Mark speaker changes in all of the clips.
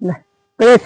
Speaker 1: ਲੈ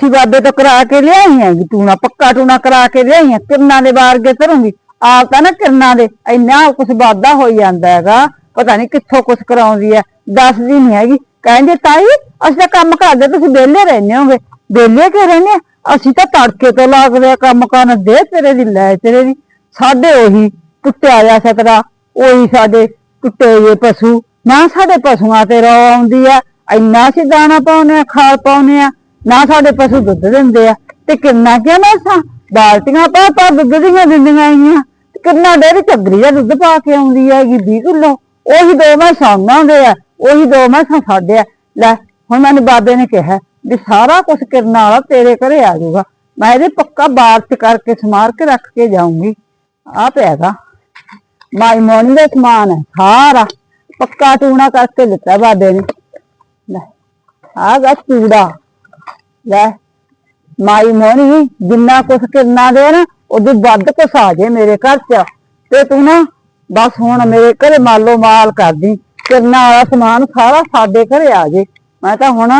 Speaker 1: ਬਾਬੇ ਤੋਂ ਕਰਾ ਕੇ ਲਿਆਈ ਹੈਗੀ ਟੂਣਾ, ਪੱਕਾ ਟੂਣਾ ਕਰਾ ਕੇ ਲਿਆਈ ਹੈ ਕਿਰਨਾਂ ਦੇ ਵਾਰਗੇ ਧਰੂੰਗੀ। ਆਪ ਤਾਂ ਨਾ ਕਿਰਨਾਂ ਦੇ, ਇੰਨਾ ਕੁਛ ਵਾਧਾ ਹੋਈ ਜਾਂਦਾ ਹੈਗਾ, ਪਤਾ ਨਹੀਂ ਕਿੱਥੋਂ ਕੁਛ ਕਰਾਉਂਦੀ ਹੈ ਦੱਸਦੀ ਨਹੀਂ ਹੈਗੀ। ਕਹਿੰਦੇ, ਤਾਈ, ਅਸੀਂ ਤਾਂ ਕੰਮ ਕਰਦੇ, ਤੁਸੀਂ ਵਿਹਲੇ ਰਹਿੰਦੇ ਹੋਗੇ ਵਿਹਲੇ ਕਿ ਰਹਿੰਦੇ ਆ? ਅਸੀਂ ਤਾਂ ਤੜਕੇ ਤੋਂ ਲੱਗਦੇ ਆ ਕੰਮ ਕਰਨ, ਦੇ ਤੇਰੇ ਦੀ, ਲੈ ਤੇਰੇ ਦੀ। ਸਾਡੇ ਉਹੀ ਟੁੱਟਿਆ ਜਾ ਸਕਦਾ ਉਹੀ ਸਾਡੇ ਟੁੱਟੇ ਜੇ ਪਸ਼ੂ, ਨਾ ਸਾਡੇ ਪਸ਼ੂਆਂ ਤੇ ਰੋ ਆਉਂਦੀ ਆ ਇੰਨਾ ਅਸੀਂ ਦਾਣਾ ਪਾਉਨੇ ਆ, ਖਾਲ ਪਾਉਨੇ ਆ। ਨਾ ਸਾਡੇ ਪਸ਼ੂ ਦੁੱਧ ਦਿੰਦੇ ਆ। ਤੇ ਕਿੰਨਾ ਕਿਹਾ ਮੈਂ ਸਾਂ ਬਾਲਟੀਆਂ ਪਾ ਪਾ ਦੁੱਧ ਦੀਆਂ ਦਿੰਦੀਆਂ ਆਈਆਂ। ਤੇ ਕਿੰਨਾ ਡੇਰੀ ਝੱਗਰੀ ਦਾ ਦੁੱਧ ਪਾ ਕੇ ਆਉਂਦੀ ਹੈਗੀ 20 ਕਿਲੋ। ਉਹੀ ਦੋ ਮੈਂ ਸਾਂਭਾਂ ਦੇ ਆ, ਉਹੀ ਦੋ ਮੈਂ ਸਾਡੇ ਆ। ਲੈ, ਹੁਣ ਮੈਨੂੰ ਬਾਬੇ ਨੇ ਕਿਹਾ ਵੀ ਸਾਰਾ ਕੁਝ ਕਰਨ ਵਾਲਾ ਤੇਰੇ ਘਰੇ ਆ ਜਾਊਗਾ। ਮੈਂ ਇਹਦੇ ਪੱਕਾ ਬਾਗ ਕਰਕੇ ਸਮਾਰ ਕੇ ਰੱਖ ਕੇ ਜਾਊਂਗੀ। ਆ ਪਿਆਗਾ ਮਾਈ ਮੋਨੀ ਦਾ ਸਮਾਨ ਹੈ ਸਾਰਾ ਪੱਕਾ ਟੂਣਾ ਕਰਕੇ ਲਿੱਤਾ ਬਾਬੇ ਨੇ। ਲੈ ਆ ਗਾ ਚੂੜਾ। ਲੈ, ਮਾਈ ਮੋਹਣੀ, ਜਿੰਨਾ ਕੁਛ ਕਰਨਾ ਦੇ ਨਾ, ਉਹਦੇ ਵੱਧ ਕੁਛ ਆ ਜੇ ਮੇਰੇ ਘਰ ਚ। ਤੇ ਤੂੰ ਨਾ ਬਸ ਹੁਣ ਮੇਰੇ ਘਰੇ ਮਾਲੋ ਮਾਲ ਕਰਦੀ, ਕਰਨਾ ਵਾਲਾ ਸਮਾਨ ਸਾਰਾ ਸਾਡੇ ਘਰੇ ਆ ਜੇ। ਮੈਂ ਤਾਂ ਹੁਣ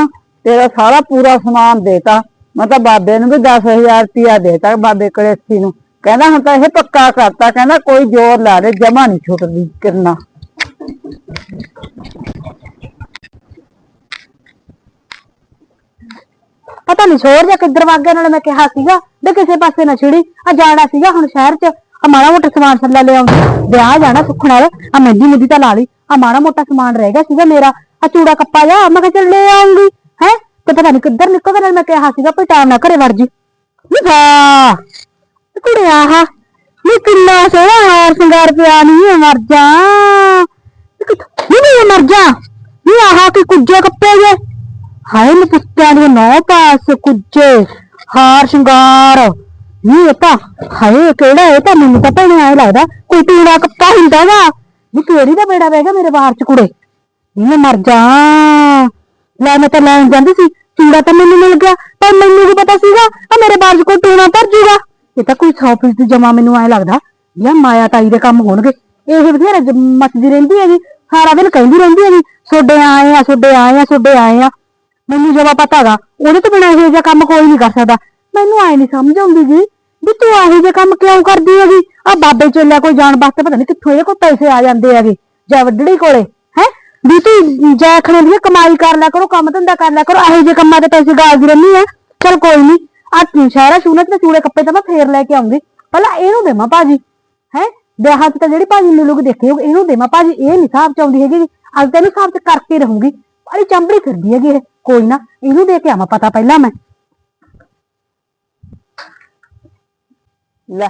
Speaker 1: ਤੇਰਾ ਸਾਰਾ ਪੂਰਾ ਸਮਾਨ ਦੇਤਾ। ਮੈਂ ਤਾਂ ਬਾਬੇ ਨੂੰ ਵੀ 10000 ਰੁਪਇਆ ਦੇਤਾ, ਬਾਬੇ ਕਲੇਸੀ ਨੂੰ। ਕਹਿੰਦਾ ਹੁਣ ਤਾਂ ਇਹ ਪੱਕਾ ਕਰਤਾ, ਕਹਿੰਦਾ ਕੋਈ ਜ਼ੋਰ ਲਾ ਦੇ, ਜਮਾ ਨਹੀਂ ਛੁੱਟਦੀ ਕਿਰਨਾ।
Speaker 2: ਪਤਾ ਨਹੀਂ ਛੋੜ ਜਾ ਕਿੱਧਰ ਵਗ ਗਿਆ? ਨਾਲੇ ਮੈਂ ਕਿਹਾ ਸੀਗਾ ਵੀ ਕਿਸੇ ਪਾਸੇ ਨਾ ਛਿੜੀ। ਆ ਜਾਣਾ ਸੀਗਾ ਹੁਣ ਸ਼ਹਿਰ 'ਚ। ਆ ਮਾੜਾ ਮੋਟਾ ਸਮਾਨ ਸੱਲਾ ਲੈ ਆਉਂਦੀ ਵਿਆਹ ਜਾਣਾ ਸੁੱਖ ਨਾਲ ਆ ਮਹਿੰਦੀ ਮੁੰਦੀ ਤਾਂ ਲਾ ਲਈ। ਆ ਮਾੜਾ ਮੋਟਾ ਸਮਾਨ ਰਹਿ ਗਿਆ ਸੀਗਾ ਮੇਰਾ। ਆ ਚੂੜਾ ਕੱਪਾ ਜਾ ਮੈਂ ਕਿਹਾ ਚੱਲ ਲੈ ਆਉਂਗੀ। ਹੈ? ਤੇ ਪਤਾ ਨਹੀਂ ਕਿੱਧਰ ਨਿਕਲ ਗਿਆ ਨਾਲੇ ਮੈਂ ਕਿਹਾ ਸੀਗਾ ਭਈ ਟਾਈਮ ਨਾ ਘਰੇ ਵੜ ਜੀ। ਵਾ ਕੁੜਿਆ ਆਹ ਨੀ ਕਿੰਨਾ ਸੋਹਣਾ ਹਾਰ ਸ਼ਿੰਗਾਰ ਪਿਆ ਨਹੀਂ ਮਰ ਜਾ। ਨਹੀਂ ਨਹੀਂ ਮਰ ਜਾ? ਨੀ ਆਹ ਕੀ ਕੁੱਜੇ ਕੱਪੇ ਜੇ ਹਾਏ ਨੀ ਪੁੱਤਾਂ ਦੇ ਨੌ ਪਾਸ ਕੁੱਜੇ, ਹਾਰ ਸ਼ਿੰਗਾਰ। ਨੀ ਇਹ ਤਾਂ, ਹਾਏ, ਕਿਹੜਾ ਇਹ ਤਾਂ ਮੈਨੂੰ ਤਾਂ ਭੈਣੇ ਆਏ ਲੱਗਦਾ, ਕੋਈ ਟੂਣਾ ਕੱਪਾ ਹੁੰਦਾ ਵਾ। ਨੀ ਕਿਹੜੀ ਦਾ ਬੇੜਾ ਬਹਿ ਗਿਆ ਮੇਰੇ ਬਾਹਰ ਚ ਕੁੜੇ। ਨੀ ਮੈਂ ਮਰ ਜਾ। ਲੈ ਮੈਂ ਤਾਂ ਲੈਣ ਜਾਂਦੀ ਸੀ, ਚੂੜਾ ਤਾਂ ਮੈਨੂੰ ਮਿਲ ਗਿਆ, ਪਰ ਮੈਨੂੰ ਵੀ ਪਤਾ ਸੀਗਾ ਆ ਮੇਰੇ ਬਾਹਰ ਚ ਕੋਈ ਟੂਣਾ ਭਰ ਜੂਗਾ। ਇਹ ਤਾਂ ਕੋਈ 100 ਦੀ ਜਮਾ ਮੈਨੂੰ ਐ ਲੱਗਦਾ ਯਾ ਮਾਇਆ ਤਾਈ ਦੇ ਕੰਮ ਹੋਣਗੇ। ਇਹ ਬਥੇਰਾ ਜ- ਮੱਚਦੀ ਰਹਿੰਦੀ ਹੈਗੀ, ਸਾਰਾ ਦਿਨ ਕਹਿੰਦੀ ਰਹਿੰਦੀ ਹੈਗੀ, ਸੋਡੇ ਆਏ ਆ, ਸੋਡੇ ਆਏ ਆ, ਸੋਡੇ ਆਏ ਆ। ਮੈਨੂੰ ਜਮਾ ਪਤਾਗਾ ਉਹਦੇ ਤੋਂ ਬਿਨਾਂ ਇਹੋ ਜਿਹਾ ਕੰਮ ਕੋਈ ਨਹੀਂ ਕਰ ਸਕਦਾ। ਮੈਨੂੰ ਆਏ ਨਹੀਂ ਸਮਝ ਆਉਂਦੀ ਜੀ ਵੀ ਤੂੰ ਇਹੋ ਜਿਹਾ ਕੰਮ ਕਿਉਂ ਕਰਦੀ ਹੈਗੀ? ਆ ਬਾਬੇ ਚੋਲਿਆ ਕੋਈ ਜਾਣ ਵਾਸਤੇ ਪਤਾ ਨਹੀਂ ਕਿੱਥੋਂ ਇਹਦੇ ਕੋਲ ਪੈਸੇ ਆ ਜਾਂਦੇ ਹੈਗੇ, ਜਾਂ ਵੱਡੜੀ ਕੋਲੇ, ਹੈ? ਵੀ ਤੂੰ ਜੈਖਣੇ ਦੀ ਕਮਾਈ ਕਰ ਲਿਆ ਕਰੋ, ਕੰਮ ਧੰਦਾ ਕਰ ਲਿਆ ਕਰੋ, ਇਹੋ ਜਿਹੇ ਕੰਮਾਂ ਤੇ ਪੈਸੇ ਗਾਲਦੀ ਰਹਿੰਦੀ ਆ। ਚਲ ਕੋਈ ਨਹੀਂ ਆ ਸਾਰਾ ਸ਼ੂਨਤ ਤੇ ਚੂੜੇ ਕੱਪੜੇ ਤਾਂ ਮੈਂ ਫੇਰ ਲੈ ਕੇ ਆਉਂਗੀ। ਪਹਿਲਾਂ ਇਹਨੂੰ ਦੇਵਾਂ ਭਾਜੀ, ਹੈ? ਵਿਆਹਾਂ 'ਚ ਤਾਂ ਜਿਹੜੀ ਭਾਜੀ ਨੂੰ ਲੋਕ ਦੇਖੇ ਹੋਗੇ ਇਹਨੂੰ ਦੇਵਾਂ ਭਾਜੀ, ਇਹ ਨਹੀਂ ਹਿਸਾਬ ਚ ਆਉਂਦੀ ਹੈਗੀ ਅੱਜ ਤੈਨੂੰ ਹਿਸਾਬ ਚ ਕਰਕੇ ਰਹੂੰਗੀ। ਅਰੇ ਚੰਬੜੀ ਫਿਰਦੀ ਹੈਗੀ ਇਹ। ਕੋਈ ਨਾ, ਇਹਨੂੰ ਦੇ ਕੇ ਆਵਾਂ, ਪਤਾ ਪਹਿਲਾਂ ਮੈਂ।
Speaker 1: ਲੈ,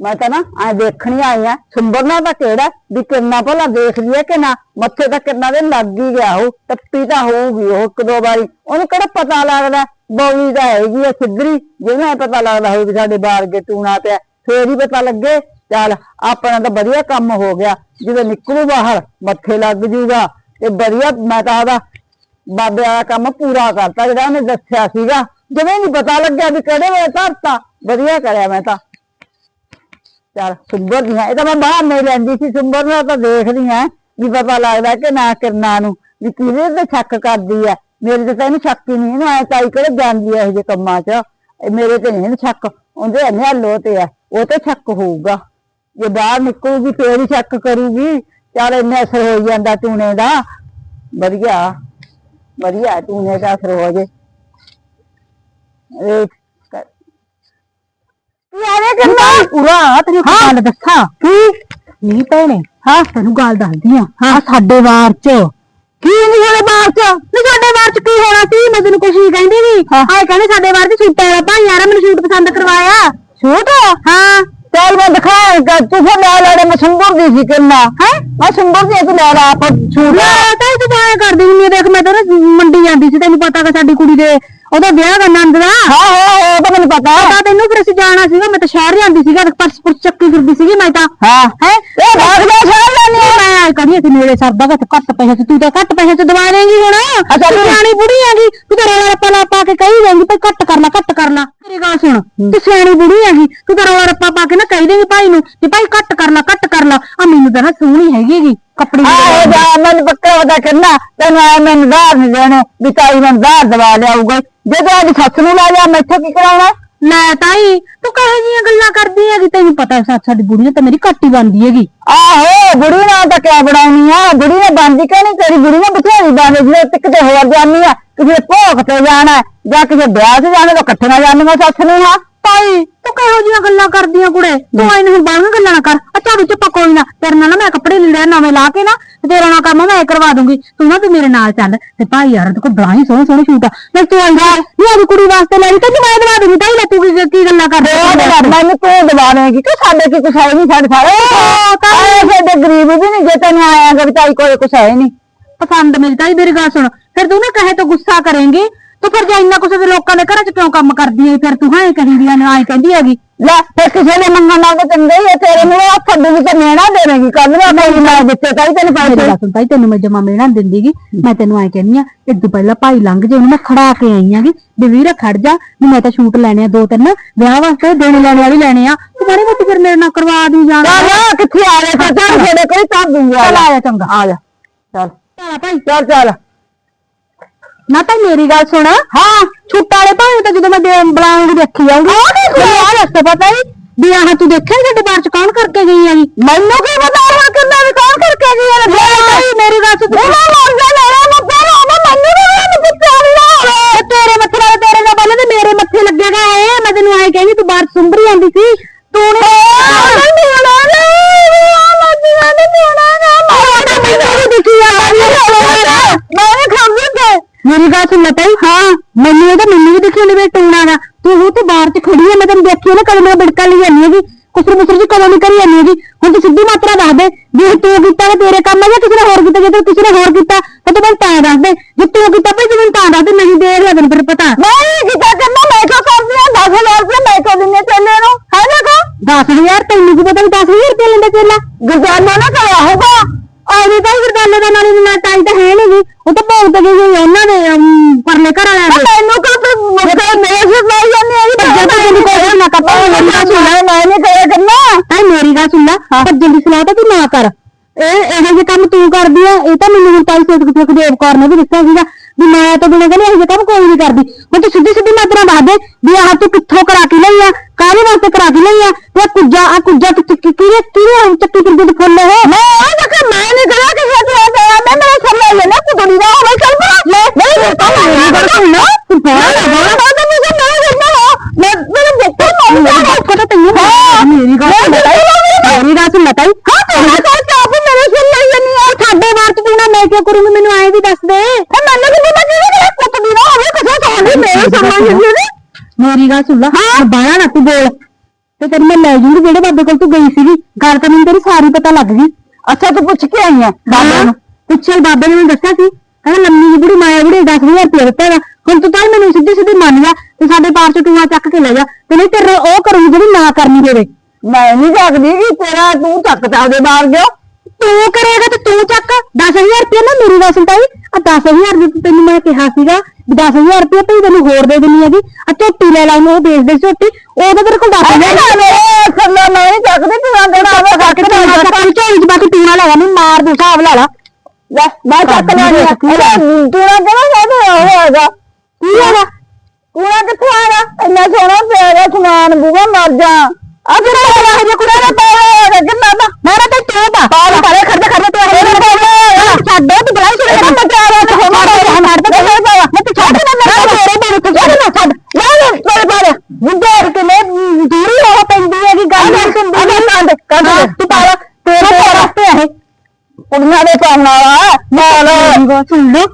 Speaker 1: ਮੈਂ ਤਾਂ ਨਾ ਐ ਦੇਖਣੀ ਆਈ ਆ ਸੁੰਬਰਨਾ ਤਾਂ ਕਿਹੜਾ ਵੀ ਕਿੰਨਾ ਭਲਾ ਦੇਖ ਲਈਏ ਕਿ ਨਾ, ਮੱਥੇ ਤਾਂ ਕਿੰਨਾ ਦੇ ਲੱਗ ਹੀ ਗਿਆ ਉਹ, ਟੱਪੀ ਤਾਂ ਹੋਊਗੀ ਉਹ ਇੱਕ ਦੋ ਵਾਰੀ। ਉਹਨੂੰ ਕਿਹੜਾ ਪਤਾ ਲੱਗਦਾ, ਬੌਲੀ ਦਾ ਹੈਗੀ ਆ ਸਿੱਧਰੀ, ਜਿਹਨੂੰ ਐ ਪਤਾ ਲੱਗਦਾ ਹੋਊ ਵੀ ਸਾਡੇ ਬਾਹਰ ਗੇ ਟੂਣਾ ਪਿਆ। ਫੇਰ ਹੀ ਪਤਾ ਲੱਗੇ, ਚੱਲ ਆਪਣਾ ਤਾਂ ਵਧੀਆ ਕੰਮ ਹੋ ਗਿਆ ਜਦੋਂ ਨਿਕਲੂ ਬਾਹਰ, ਮੱਥੇ ਲੱਗ ਜੂਗਾ। ਤੇ ਵਧੀਆ, ਮੈਂ ਤਾਂ ਉਹਦਾ ਬਾਬੇ ਵਾਲਾ ਕੰਮ ਪੂਰਾ ਕਰਤਾ, ਜਿਹੜਾ ਉਹਨੇ ਦੱਸਿਆ ਸੀਗਾ। ਜਿਵੇਂ ਨਹੀਂ ਪਤਾ ਲੱਗਿਆ ਵੀ ਕਿਹੜੇ ਵੇਲੇ ਧਰਤਾ। ਵਧੀਆ ਕਰਿਆ ਮੈਂ ਤਾਂ। ਚੱਲ, ਸੁੰਬਰ ਦੀਆਂ। ਇਹ ਤਾਂ ਮੈਂ ਬਾਹਰ ਨਹੀਂ ਲੈਂਦੀ ਸੀ, ਸੁੰਬਰ ਨੂੰ ਤਾਂ ਦੇਖਦੀ ਆ, ਵੀ ਪਤਾ ਲੱਗਦਾ ਕਿ ਨਾ ਕਿਰਨਾ ਨੂੰ, ਵੀ ਕਿਹਦੇ ਤੇ ਸ਼ੱਕ ਕਰਦੀ ਆ। ਮੇਰੇ ਤੇ ਤਾਂ ਇਹਨੂੰ ਸ਼ੱਕ ਹੀ ਨਹੀਂ ਇਹਨੂੰ ਐ ਤਾਈ ਕਿਹੜੇ ਜਾਂਦੀ ਆ ਇਹ ਜੇ ਕੰਮਾਂ 'ਚ। ਇਹ ਮੇਰੇ ਤੇ ਨਹੀਂ ਇਹਨੂੰ ਸ਼ੱਕ, ਉਹਦੇ ਨਿਹਲੋ ਤੇ ਆ, ਉਹ ਤੇ ਸ਼ੱਕ ਹੋਊਗਾ। ਜੇ ਬਾਹਰ ਨਿਕਲੂਗੀ, ਫੇਰ ਹੀ ਸ਼ੱਕ ਕਰੂਗੀ। ਚੱਲ ਇੰਨੇ ਅਸਰ ਹੋ ਜਾਂਦਾ ਟੂਣੇ ਦਾ। ਵਧੀਆ। ਵਧੀਆ ਅਸਰ ਹੋ ਜੇ। ਇਹ ਕ- ਯਾਰੇ ਕਿੰਨਾ
Speaker 2: ਪੂਰਾ ਤੈਨੂੰ ਇੱਕ ਗੱਲ ਦੱਸਾਂ। ਕੀ? ਨਹੀਂ ਭੈਣੇ ਹਾਂ। ਤੈਨੂੰ ਗੱਲ ਦੱਸਦੀ ਆ। ਹਾਂ। ਸਾਡੇ ਵਾਰ ਚ। ਕੀ ਨਹੀਂ ਸਾਡੇ ਵਾਰ ਚ? ਨਹੀਂ ਸਾਡੇ ਵਾਰ ਚ ਕੀ ਹੋਣਾ ਸੀ? ਮੈਂ ਤੈਨੂੰ ਕੁਛ ਨਹੀਂ ਕਹਿੰਦੀ ਵੀ। ਹਾਂ। ਕਹਿੰਦੇ ਸਾਡੇ ਵਾਰ ਚ ਸੂਟਾਂ ਵਾਲਾ ਭਾਈ ਯਾਰ ਮੈਨੂੰ ਸੂਟ ਪਸੰਦ ਕਰਵਾਇਆ। ਸੂਟ? ਹਾਂ।
Speaker 1: ਚੱਲ ਮੈਂ ਦਿਖਾਏਗਾ ਤੂੰ ਫਿਰ ਲੈ ਲੈ ਮੈਂ ਸੰਭਰ ਦੀ ਸੀ ਕਿੰਨਾ ਹੈ? ਮੈਂ ਸੰਭਰ ਦੀ ਤੂੰ ਲੈ ਲੈ ਆਪਾਂ ਛੂਟ
Speaker 2: ਲੈ ਤਾਂ ਤੂੰ ਤਾਂ ਕਰਦੀ ਹੁੰਦੀ ਆ, ਦੇਖ ਮੈਂ ਤਾਂ ਨਾ ਮੰਡੀ ਜਾਂਦੀ ਸੀ ਤੈਨੂੰ ਪਤਾ ਕਿ ਸਾਡੀ ਕੁੜੀ ਦੇ ਉਹਦਾ ਵਿਆਹ ਦਾ ਆਨੰਦ ਦਾ
Speaker 1: ਹਾਂ ਹਾਂ ਉਹ ਤਾਂ ਮੈਨੂੰ ਪਤਾ।
Speaker 2: ਪਤਾ ਤੈਨੂੰ ਫਿਰ ਅਸੀਂ ਜਾਣਾ ਸੀਗਾ ਮੈਂ ਤਾਂ ਸ਼ਹਿਰ ਜਾਂਦੀ ਸੀਗਾ ਪਰਸ ਪੁਰਸ ਚੱਕੀ ਫਿਰਦੀ ਸੀਗੀ ਮੈਂ ਤਾਂ।
Speaker 1: ਹਾਂ।
Speaker 2: ਹੈ?
Speaker 1: ਇਹ ਭਾਗਦਾ ਸ਼ਹਿਰ ਲੈਣੀ
Speaker 2: ਮੈਂ ਕਹਦੀ ਸੀ ਨੇੜੇ ਸਰਦਾ ਘੱਟ ਪੈਸੇ ਚ ਤੂੰ ਤਾਂ ਘੱਟ ਪੈਸੇ ਚ ਦਵਾ ਦੇਂਗੀ ਹੁਣ।
Speaker 1: ਅੱਛਾ,
Speaker 2: ਤੂੰ
Speaker 1: ਤੂੰ-
Speaker 2: ਸਿਆਣੀ ਬੁੜੀ ਹੈਗੀ ਤੂੰ ਤਾਂ ਰੌਲਾ ਰੱਪਾ ਲਾ ਪਾ ਕੇ ਕਹੀ ਜਾਂਦੀ ਭਾਈ ਘੱਟ ਕਰ ਲੈ ਘੱਟ ਕਰ ਲੈ। ਮੇਰੀ ਗੱਲ ਸੁਣ ਤੂੰ ਸਿਆਣੀ ਬੁੜੀ ਹੈਗੀ ਤੂੰ ਤਾਂ ਰੌਲਾ ਰੱਪਾ ਪਾ ਕੇ ਨਾ ਕਹੀ ਦੇਂਗੀ ਭਾਈ ਨੂੰ ਕਿ ਭਾਈ ਘੱਟ ਕਰ ਲੈ ਘੱਟ ਕਰ ਲੈ। ਆ ਮੈਨੂੰ ਤਾਂ ਨਾ ਸੋਹਣੀ ਹੈਗੀ ਗੀ ਕੱਪੜੇ ਦੀ
Speaker 1: ਆਹੋ ਜਾ ਮੈਨੂੰ ਪੱਕਾ ਪਤਾ ਕਿੰਨਾ ਤੈਨੂੰ ਆਇਆ ਮੈਨੂੰ ਧਾਰ ਨਹੀਂ ਦੇਣੇ ਵੀ ਤਾਈ ਮੈਨੂੰ ਧਾਰ ਦਵਾ ਲਿਆਊਗਾ। ਜਦੋਂ ਅੱਜ ਸੱਸ ਨੂੰ ਲੈ ਜਾ ਮੈਥੋਂ ਕੀ ਕਰਾਉਣਾ?
Speaker 2: ਲੈ ਤਾਈ ਤੂੰ ਕਹੇ ਜੀਆਂ ਗੱਲਾਂ ਕਰਦੀ ਹੈਗੀ? ਤੈਨੂੰ ਪਤਾ ਸੱਚ ਸਾਡੀ ਬੁੜੀ ਤਾਂ ਮੇਰੀ ਘੱਟ ਹੀ ਬਣਦੀ ਹੈਗੀ।
Speaker 1: ਆਹੋ ਬੁੜੀ ਨਾਲ ਤਾਂ ਕਿਆ ਬਣਾਉਣੀ ਆ? ਬੁੜੀ ਨੇ ਬਣਦੀ ਕਿ ਨਹੀਂ ਤੇਰੀ ਬੁੜੀ ਨੇ ਬਥੇਰੀ ਬਣਦੀ ਜਦੋਂ ਤੇ ਕਿਤੇ ਹੋਰ ਜਾਨੀ ਆ। ਕਿਸੇ ਭੋਗ ਤੇ ਜਾਣਾ ਹੈ, ਜਾਂ ਕਿਸੇ ਵਿਆਹ ਤੇ ਜਾਣਾ ਤਾਂ ਇਕੱਠੀਆਂ ਜਾਂਦੀਆਂ ਸੱਸ ਨੂੰ ਹਾਂ
Speaker 2: ਤਾਈ ਤੂੰ ਕਿਹੋ ਜੀਆਂ ਗੱਲਾਂ ਕਰਦੀਆਂ ਕੁੜੇ? ਤੂੰ ਐਨ ਹੁਣ ਬਾਹਰ ਗੱਲਾਂ ਨਾ ਕਰ। ਅੱਛਾ ਵਿੱਚ ਪਾ ਕੋਈ ਨਾ। ਤੇਰੇ ਨਾਲ ਨਾ ਮੈਂ ਕੱਪੜੇ ਲੈ ਨਵੇਂ ਲਾ ਕੇ ਨਾ ਤੇ ਤੇਰਾ ਨਾ ਕੰਮ ਮੈਂ ਕਰਵਾ ਦੂੰਗੀ। ਤੂੰ ਨਾ ਤੂੰ ਮੇਰੇ ਨਾਲ ਚੱਲ। ਤੇ ਭਾਈ ਯਾਰ ਤੂੰ ਬੜਾ ਹੀ ਸੋਹਣਾ ਸੋਹਣਾ ਸ਼ੂਟ ਆ। ਮੈਂ ਤੂੰ ਆਂਦਾ ਨਹੀਂ ਆਦੀ ਕੁੜੀ ਵਾਸਤੇ ਲੈ ਲਈ ਤੇ ਮੈਂ ਦਵਾ ਦੂੰਗੀ। ਤਾਈ ਲੈ ਤੂੰ ਕੀ ਕੀ ਗੱਲਾਂ ਕਰਦੀ
Speaker 1: ਉਹ ਮੈਨੂੰ ਤੂੰ ਦਬਾਵੇਂਗੀ ਕਿ ਸਾਡੇ ਕੀ ਕੁਛ ਹੈ ਨਹੀਂ ਸਾਡੇ ਸਾਰੇ। ਆਏ ਸਾਡੇ ਗਰੀਬ ਵੀ ਨਹੀਂ ਜੇ ਤੈਨੂੰ ਆਇਆ ਕਿ ਤਾਈ ਕੋਈ ਕੁਛ ਹੈ ਨਹੀਂ।
Speaker 2: ਪਸੰਦ ਮੇਰੀ ਤਾਈ ਮੇਰੀ ਗੱਲ ਸੁਣ। ਫਿਰ ਤੂੰ ਨਾ ਕਹੇ ਤਾਂ ਗੁੱਸਾ ਕਰੇਂਗੀ ਤੂੰ ਫਿਰ ਜੇ ਇੰਨਾ ਕੁਛ ਵੀ ਲੋਕਾਂ ਦੇ ਘਰਾਂ 'ਚ ਕਿਉਂ ਕੰਮ ਕਰਦੀ ਹੈ ਫਿਰ ਤੂੰ ਹਾਂ ਕਹਿੰਦੀ ਆ ਨਾ ਕਹਿੰਦੀ ਹੈਗੀ।
Speaker 1: ਲੈ ਫਿਰ ਕਿਸੇ ਨੇ ਮੰਗਣ ਨਾਲ ਤਾਂ ਚੰਗਾ ਹੀ ਹੈ ਤੇਰੇ ਨੂੰ ਥੱਲੇ ਵੀ ਤੇ ਮੇਣਾ ਦੇਵੇਂਗੀ ਕੱਲ ਨੂੰ ਆਪਣੀ ਮੈਂ ਦਿੱਤੇ ਤਾਈ ਤੈਨੂੰ
Speaker 2: ਮੇਰੀ
Speaker 1: ਪੈਸੇ
Speaker 2: ਗੱਲ ਸੁਣ ਤਾਈ ਤੈਨੂੰ ਮੈਂ ਜਮਾ ਮਿਲਣਾ ਨੀ ਦਿੰਦੀਗੀ। ਮੈਂ ਤੈਨੂੰ ਐ ਕਹਿੰਦੀ ਆ ਇਦੋਂ ਪਹਿਲਾਂ ਭਾਈ ਲੰਘ ਜੇ ਉਹਨੂੰ ਮੈਂ ਖੜਾ ਕੇ ਆਈ ਆਂਗੀ ਵੀ ਵੀਰ ਖੜ ਜਾ ਵੀ ਮੈਂ ਤਾਂ ਸ਼ੂਟ ਲੈਣੇ ਆ ਦੋ ਤਿੰਨ ਵਿਆਹ ਵਾਸਤੇ ਦੇਣੇ ਲੈਣੇ ਵਾਲੀ ਲੈਣੇ ਆ। ਤੂੰ ਮਾੜੀ ਮੋਟੀ ਫਿਰ ਮੇਰੇ ਨਾਲ ਕਰਵਾ ਦੀ ਜਾਣਾ
Speaker 1: ਚੱਲ ਕਿੱਥੇ ਆ ਰਿਹਾ ਤਾਂ ਜਿਹੜੇ ਕੋਈ ਤਾਂ ਦੂੰਗਾ
Speaker 2: ਚੱਲ ਆ ਜਾ ਚੰਗਾ
Speaker 1: ਆ ਜਾ। ਚੱਲ।
Speaker 2: ਚੱਲ ਭਾਈ।
Speaker 1: ਚੱਲ ਚੱਲ।
Speaker 2: ਨਾ ਤਾਂ ਮੇਰੀ ਗੱਲ ਸੁਣ। ਹਾਂ। ਛੁੱਟਾ ਵਾਲੇ ਭਾਵੇਂ ਤਾਂ ਜਦੋਂ ਮੈਂ ਦੇ- ਬੁਲਾਉਂਗੀ ਦੇਖੀ ਆਉਂਗੀ ਮੈਨੂੰ ਆ ਦੱਸ ਪਤਾ ਹੀ ਵੀ ਆਹ ਤੂੰ ਦੇਖਿਆ ਸਾਡੇ ਬਾਰ ਚ ਕੌਣ ਕਰਕੇ ਗਈ ਆਗੀ
Speaker 1: ਮੈਨੂੰ ਕੀ ਪਤਾ ਹੁਣ ਕਿੰਨਾ ਵੀ ਕੌਣ ਕਰਕੇ ਗਈ
Speaker 2: ਭਾਈ ਮੇਰੀ ਗੱਲ ਸੁਣ
Speaker 1: ਉਹ ਮਰ ਜਾ ਲੈ ਮੈਂ ਤੇਰਾ ਮੈਂ ਮੰਨੂ ਨਹੀਂ ਮੈਂ ਕਿੱਥੇ ਆਉਣਾ
Speaker 2: ਤੇਰੇ ਮੱਥੇ ਨਾਲ ਤੇਰੇ ਨਾਲ ਬੋਲੇ ਤੇ ਮੇਰੇ ਮੱਥੇ ਲੱਗੇਗਾ ਏ ਮੈਂ ਤੈਨੂੰ ਐ ਕਹਿੰਦੀ ਤੂੰ ਬਾਹਰ ਸੁੰਬਰੀ ਆਂਦੀ ਸੀ ਤੂੰ ਨੇ
Speaker 1: ਨਹੀਂ ਹੋਣਾ ਨਹੀਂ ਮੱਦੀਆਂ ਨਹੀਂ ਹੋਣਾ ਮੈਂ ਨਹੀਂ ਖਾਂਦੀ ਤੇ
Speaker 2: ਮੇਰੀ ਗੱਲ ਸੁਣ ਲੈ ਤਾਈ ਹਾਂ ਮੈਨੂੰ ਇਹ ਤਾਂ ਮੈਨੂੰ ਵੀ ਦੇਖੀ ਉਹਨੇ ਟੂਣਾ ਦਾ ਤੂੰ ਉਹ ਤੇ ਬਾਹਰ ਚ ਖੜੀ ਹੈ ਮੈਂ ਤੈਨੂੰ ਦੇਖੀ ਨਾ ਕਦੇ ਮੈਂ ਬੜਕਾ ਲਈ ਜਾਂਦੀ ਹੈਗੀ ਕੁਸਰ ਮੁਸਰ ਜੀ ਕਦੋਂ ਨਹੀਂ ਕਰੀ ਜਾਂਦੀ ਹੈਗੀ ਹੁਣ ਤੂੰ ਸਿੱਧੀ ਮਾਤਰਾ ਦੱਸ ਦੇ ਜੇ ਤੂੰ ਕੀਤਾ ਤਾਂ ਤੇਰੇ ਕੰਮ ਹੈ ਜਾਂ ਕਿਸੇ ਨੇ ਹੋਰ ਕੀਤਾ ਜੇ ਤੂੰ ਕਿਸੇ ਨੇ ਹੋਰ ਕੀਤਾ ਤਾਂ ਤੂੰ ਮੈਨੂੰ ਤਾਂ ਦੱਸ ਦੇ ਜੇ ਤੂੰ ਕੀਤਾ ਭਾਈ ਤੂੰ ਮੈਨੂੰ ਤਾਂ ਦੱਸ ਦੇ ਨਹੀਂ ਦੇ ਰਿਹਾ ਤੈਨੂੰ ਫਿਰ ਪਤਾ
Speaker 1: ਮੈਂ ਨਹੀਂ ਕੀਤਾ ਕਰਨਾ ਮੈਂ ਕਿਉਂ ਕਰਦੀ ਆ 10000 ਰੁਪਏ ਮੈਂ ਕਿਉਂ ਦਿੰਨੇ ਚੱਲੇ ਨੂੰ ਹੈ ਨਾ ਕੋ
Speaker 2: 10000 ਤੈਨੂੰ ਕੀ ਪਤਾ ਵੀ 10000 ਰੁਪਏ ਲੈਂਦਾ ਚੇਲਾ
Speaker 1: ਗੁਜ਼ਾਰਨਾ ਨਾ ਕਰਿਆ ਹੋਗਾ
Speaker 2: ਆਉਣੀ ਤਾਂ ਗੱਲ ਦਾ ਨਾਲ ਨਾ ਟਾਈ ਤਾਂ ਹੈ ਨਹੀਂ ਉਹ ਤਾਂ ਬਹੁਤ ਤੇ ਗਈ ਉਹਨਾਂ ਦੇ ਅਮ, ਪਰਲੇ ਘਰ ਵਾਲਿਆਂ ਦੇ।
Speaker 1: ਮੈਨੂੰ ਕੋ ਤੇ ਮੁਕਾ ਮੇਰੇ ਸਿਰ ਲਾਈ ਜਾਂਦੀ ਹੈ
Speaker 2: ਭੱਜਣ ਦੀ ਤੈਨੂੰ ਕੋਈ ਨਾ ਕਰਦਾ, ਮੇਰੀ ਗੱਲ ਸੁਣ।
Speaker 1: ਮੈਂ ਨਹੀਂ ਕਰਿਆ ਕਰਨਾ
Speaker 2: ਤਾਂ ਮੇਰੀ ਗੱਲ ਸੁਣ ਲੈ। ਭੱਜਣ ਦੀ ਸਲਾਹ ਤਾਂ ਤੂੰ ਨਾ ਕਰ। ਇਹ ਇਹੋ ਜਿਹੇ ਕੰਮ ਤੂੰ ਕਰਦੀ ਆ। ਇਹ ਤਾਂ ਮੈਨੂੰ ਹੁਣ ਤਾਈ ਸੋਚ ਕੇ ਖਦੇਵ ਕੌਰ ਨੇ ਵੀ ਦੱਸਿਆ ਸੀਗਾ। ਵੀ ਮੈਂ ਤਾਂ ਬਿਨਾਂ ਕਹਿੰਦੀ ਇਹੋ ਜਿਹੇ ਕੰਮ ਕੋਈ ਨਹੀਂ ਕਰਦੀ ਹੁਣ ਤੂੰ ਸਿੱਧੀ ਸਿੱਧੀ ਮਾਤਰਾ ਦੱਸ ਦੇ ਵੀ ਆਹ ਤੂੰ ਕਿੱਥੋਂ ਕਰਾ ਕੇ ਲਈ ਆ ਕਾਹਦੇ ਵਾਸਤੇ ਕਰਾ ਕੇ ਲਈ ਆ ਤੇ ਕੁੱਜਾ ਆ ਕੁੱਜਾ ਤੂੰ ਕਿਹਦੇ ਚੱਕੀ ਫਿਰਦੇ ਤੇ ਫੁੱਲ ਹੈ।
Speaker 1: ਮੈਂ ਤਾਂ ਕਿ ਮੈਂ ਨਹੀਂ ਕਰਿਆ ਕਿਸੇ ਤੋਂ ਆਇਆ ਮੈਂ ਮੇਰੇ ਸਿਰ ਲੈ ਲੈਣਾ ਕੁੜੀ ਦਾ ਹੋਵੇ ਚੱਲ ਪਾ ਲੈ ਨਹੀਂ ਕਰਤਾ ਮੇਰੀ ਗੱਲ ਸੁਣ ਨਾ ਤੂੰ। ਆ ਬਾਹਰ ਆ ਤਾਂ ਮੈਨੂੰ ਮੈਂ ਕਰਨਾ ਮੈਂ ਮੇਰੇ ਬੱਚੇ ਨੂੰ
Speaker 2: ਮੇਰੀ ਗੱਲ ਸੁਣ ਤੈਨੂੰ ਮੇਰੀ ਗੱਲ ਸੁਣ ਮੇਰੀ ਗੱਲ ਸੁਣ। ਤਾਈ
Speaker 1: ਹਾਂ ਤੂੰ ਨਾ ਕਰ ਕੇ ਆਪ ਮੇਰੇ ਸਿਰ ਲੈ ਲੈਣੀ ਆ।
Speaker 2: ਸਾਡੇ ਬਾਰ ਚ ਤੂੰ ਨਾ ਮੈਂ ਕਿਉਂ ਕਰੂੰਗੀ ਮੈਨੂੰ ਐਂ ਵੀ ਦੱਸ ਦੇ।
Speaker 1: ਇਹ ਮੈਨੂੰ ਕਿ ਪਤਾ ਕਿ ਇਹ ਕੁੱਤ ਦੀ ਨਾ ਹੋਵੇ ਕਿਸੇ ਤੋਂ ਨਹੀਂ ਮੇਰੇ ਸਿਰ ਲੈ ਲੈਣੀ
Speaker 2: ਮੇਰੀ ਗੱਲ ਸੁਣ ਲੈ। ਹਾਂ। ਬਾਹਰ ਨਾ ਤੂੰ ਬੋਲ। ਤੇ ਤੈਨੂੰ ਮੈਂ ਲੈ ਜੂੰਗੀ ਜਿਹੜੇ ਬਾਬੇ ਕੋਲ ਤੂੰ ਗਈ ਸੀਗੀ। ਗੱਲ ਤਾਂ ਮੈਨੂੰ ਤੇਰੀ ਸਾਰੀ ਪਤਾ ਲੱਗ ਗਈ।
Speaker 1: ਅੱਛਾ ਤੂੰ ਪੁੱਛ ਕੇ ਆਈ ਆ ਬਾਬਾ ਨੂੰ।
Speaker 2: ਪਿੱਛੇ ਬਾਬੇ ਨੇ ਮੈਨੂੰ ਦੱਸਿਆ ਸੀ। ਕਹਿੰਦਾ ਲੰਮੀ ਜਿਹੀ ਬੁੜੀ ਮਾਇਆ ਬੁੜੀ 10000 ਰੁਪਏ ਦਿੱਤਾ ਹੈਗਾ। ਹੁਣ ਤੂੰ ਤਾਂ ਮੈਨੂੰ ਸਿੱਧੀ ਸਿੱਧੀ ਮੰਨ ਜਾ ਤੇ ਸਾਡੇ ਪਾਰ ਚ ਟੂਆ ਚੱਕ ਕੇ ਲੈ ਜਾ। ਤੇ ਨਹੀਂ ਤੇਰੇ ਉਹ ਕਰੂੰਗੀ ਜਿਹੜੀ ਨਾ ਕਰਨੀ ਦੇਵੇ
Speaker 1: ਮੈਂ ਨਹੀਂ ਸਕਦੀ ਕਿ ਤੇਰਾ ਤੂੰ ਚੱਕਦਾ ਉਹਦੇ ਬਾਹਰ ਗਿਓ
Speaker 2: ਤੂੰ ਕਰੇਗਾ ਤੇ ਤੂੰ ਚੱਕ। 10000 ਰੁਪਏ ਨਾ ਮੇਰੀ ਸੁਣ ਤਾਈ ਆ 10000 ਦੀ ਤੈਨੂੰ ਮੈਂ ਕਿਹਾ ਸੀਗਾ ਵੀ 10000 ਰੁਪਏ ਤੂੰ ਤੈਨੂੰ ਹੋਰ ਦੇ ਦੇਣੀ ਹੈਗੀ। ਆ ਝੋਟੀ ਲੈ ਲਾ ਉਹਨੂੰ ਉਹ ਵੇਚ ਦੇ ਝੋਟੀ। ਉਹਦਾ ਤੇਰੇ ਕੋਲ 10000
Speaker 1: ਮੇਰੇ ਸੱਲਾ ਮੈਂ ਨਹੀਂ ਚੱਕਦੀ ਤੂੰ ਅੰਦਰ ਆਵੇ
Speaker 2: ਕਰਕੇ ਤੂੰ ਚੱਕ ਝੋਲੀ ਚ ਬਾਕੀ ਟੂਣਾ ਲੈ ਮੈਨੂੰ ਮਾਰ ਦੇ ਹਿਸਾਬ ਲਾ ਲਾ।
Speaker 1: ਲੈ ਮੈਂ ਚੱਕ ਲੈਣੀ ਆ। ਤੂੰ ਨਾ ਕਿਹੜਾ ਕਹਿੰਦਾ ਹੋਏਗਾ
Speaker 2: ਕੀ ਹੈਗਾ
Speaker 1: ਕੂੜਾ ਕਿੱਥੋਂ ਆਇਆ? ਇੰਨਾ ਸੋਹਣਾ ਪਿਆ ਗਾ ਸਮਾਨ ਬੂਗਾ ਮਰ ਜਾ। ਆ ਇਹ ਜਿਹਾ ਕੁੜਾ ਨਾ ਪਾਇਆ ਕਿੰਨਾ ਦਾ?
Speaker 2: ਮੇਰਾ ਤੇ ਤੂੰ ਪਾ
Speaker 1: ਪਾਲ ਪਾਲੇ ਖਰਚਾ ਖਰਚਾ ਤੇ
Speaker 2: ਛੱਡ ਤੂੰ ਬਲਾਈ ਸੁਣ
Speaker 1: ਇਹ ਮੈਂ ਚਾਹ ਰਿਹਾ ਤੇ ਹੋ ਮਾਰ ਮਾਰ ਤੇ ਹੋਇਆ ਪਾਇਆ ਮੈਂ ਤੂੰ ਛੱਡ। ਨਾ ਮੇਰੇ ਮੇਰੇ ਮੇਰੇ ਤੋਂ ਛੱਡ। ਨਾ ਛੱਡ ਨਾ ਮੇਰੇ ਪਾਲੇ ਬੁੱਢੇ ਕੇ ਲੈ ਦੂਰੀ ਹੋ ਪੈਂਦੀ ਹੈ ਕਿ ਗੱਲ ਨਹੀਂ ਸੁਣਦੀ ਅਗੇ ਕੰਦ ਕੰਦ ਤੂੰ ਪਾਲਾ ਤੇਰੇ ਰਸਤੇ ਹੈ ਕੁੜੀਆਂ ਦੇ ਕੰਮ ਵਾਲਾ। ਮਾਲ
Speaker 2: ਮੇਰੀ ਗੱਲ ਸੁਣ ਲੋ।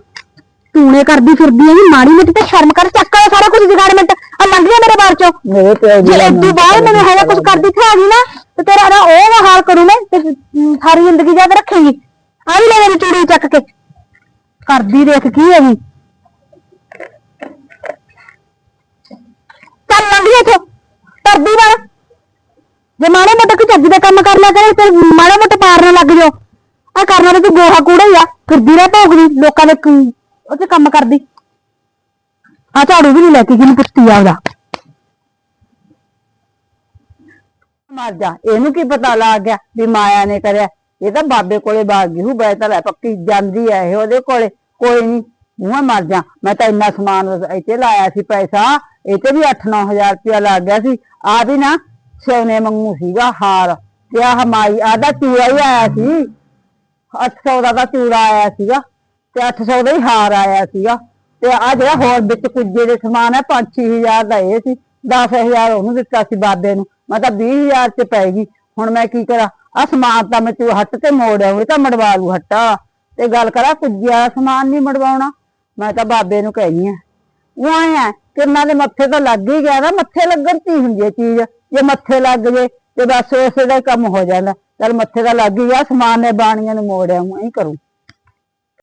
Speaker 2: ਤੂਨੇ ਕਰਦੀ ਫਿਰਦੀ ਮਾੜੀ ਮੋਟੀ ਤੇ ਸ਼ਰਮ ਕਰ ਚੱਕ ਆ ਸਾਰਾ ਕੁਝ ਜਗਾੜਮੈਂਟ ਆ ਲੰਘ ਗਿਆ ਮੇਰੇ ਬਾਰ ਚੋਂ?
Speaker 1: ਮੇਰੇ ਤੇ
Speaker 2: ਜੇ ਬਾਅਦ ਮੈਨੂੰ ਹੈਗਾ ਕੁਝ ਕਰਦੀ ਗਈ ਨਾ ਤੇ ਤੇਰਾ ਨਾ ਉਹ ਹਾਲ ਕਰੂ ਮੈਂ ਤੇ ਸਾਰੀ ਜ਼ਿੰਦਗੀ ਜਾ ਕੇ ਰੱਖੇਂਗੀ। ਲੈ ਚੱਕ ਕੇ। ਕਰਦੀ ਦੇਖ ਕੀ ਹੈਗੀ ਚੱਲ ਲੰਘ ਇੱਥੋਂ। ਕਰਦੀ ਨਾ ਜੇ ਮਾੜੇ ਮੋਟੇ ਕੋਈ ਚੱਜ ਦਾ ਕੰਮ ਕਰ ਲਿਆ ਕਰੇ ਤੇ ਮਾੜੇ ਮੋਟੇ ਪਾਰ ਲੱਗ ਜਾਓ। ਆ ਕਰਨ ਵਾਲੇ ਤੂੰ ਗੋਹਾ ਕੂੜਾ ਹੀ ਆ। ਫਿਰਦੀ ਰਹਿ ਭੋਗਦੀ ਲੋਕਾਂ ਦੇ ਉਹ ਤੇ ਕੰਮ ਕਰਦੀ। ਆ ਝਾੜੂ ਵੀ ਨਹੀਂ ਲੈ ਕੇ ਜਿਹਨੂੰ ਪੁੱਛਤੀ ਆ ਉਹਦਾ।
Speaker 1: ਮਰ ਜਾ, ਇਹਨੂੰ ਕੀ ਪਤਾ ਲੱਗ ਗਿਆ ਵੀ ਮਾਇਆ ਨੇ ਕਰਿਆ। ਇਹ ਤਾਂ ਬਾਬੇ ਕੋਲੇ ਬਾਗ ਗਈ ਬੈ ਤਾਂ ਲੈ ਪੱਕੀ ਜਾਂਦੀ ਐ ਇਹ ਉਹਦੇ ਕੋਲੇ। ਕੋਈ ਨਹੀਂ ਮੂੰਹ ਮਰ ਜਾ। ਮੈਂ ਤਾਂ ਇੰਨਾ ਸਮਾਨ ਇੱਥੇ ਲਾਇਆ ਸੀ ਪੈਸਾ ਇਹ ਤੇ ਵੀ 8-9000 ਰੁਪਇਆ ਲੱਗ ਗਿਆ ਸੀ। ਆ ਵੀ ਨਾ ਸੋਨੇ ਮੰਗੂ ਸੀਗਾ ਹਾਰ। ਤੇ ਆਹ ਮਾਈ ਆਦਾ ਚੂੜਾ ਹੀ ਆਇਆ ਸੀ। 800 ਦਾ ਤਾਂ ਚੂੜਾ ਆਇਆ ਸੀਗਾ। ਤੇ 800 ਦਾ ਹੀ ਹਾਰ ਆਇਆ ਸੀਗਾ। ਤੇ ਆ ਜਿਹੜਾ ਹੋਰ ਵਿੱਚ ਕੁੱਜੇ ਦੇ ਸਮਾਨ ਹੈ 5-6000 ਦਾ ਇਹ ਸੀ। 10000 ਉਹਨੂੰ ਦਿੱਤਾ ਸੀ ਬਾਬੇ ਨੂੰ। ਮੈਂ ਤਾਂ 20000 ਚ ਪੈ ਗਈ। ਹੁਣ ਮੈਂ ਕੀ ਕਰਾਂ? ਆ ਸਮਾਨ ਤਾਂ ਮੈਂ ਤੂੰ ਹੱਟ ਤੇ ਮੋੜ ਆਉਂ ਤਾਂ ਮੜਵਾ ਲੂ ਹੱਟਾ। ਤੇ ਗੱਲ ਕਰਾਂ ਕੁੱਜਿਆ ਸਮਾਨ ਨਹੀਂ ਮੜਵਾਉਣਾ। ਮੈਂ ਤਾਂ ਬਾਬੇ ਨੂੰ ਕਹਿਨੀ ਆ। ਉਹ ਆਇਆ ਕਿਰਨਾਂ ਦੇ ਮੱਥੇ ਤਾਂ ਲੱਗ ਹੀ ਗਿਆ ਨਾ ਮੱਥੇ ਲੱਗਣ ਤੀ ਹੁੰਦੀ ਹੈ ਚੀਜ਼। ਜੇ ਮੱਥੇ ਲੱਗ ਜੇ ਤੇ ਬਸ ਉਸੇ ਦਾ ਹੀ ਕੰਮ ਹੋ ਜਾਂਦਾ। ਚਲ ਮੱਥੇ ਦਾ ਲੱਗ ਹੀ ਗਿਆ, ਸਮਾਨ ਨੇ ਬਾਣੀਆਂ ਨੂੰ ਮੋੜਿਆ ਆਉਂ ਐਂ ਕਰੂੰ।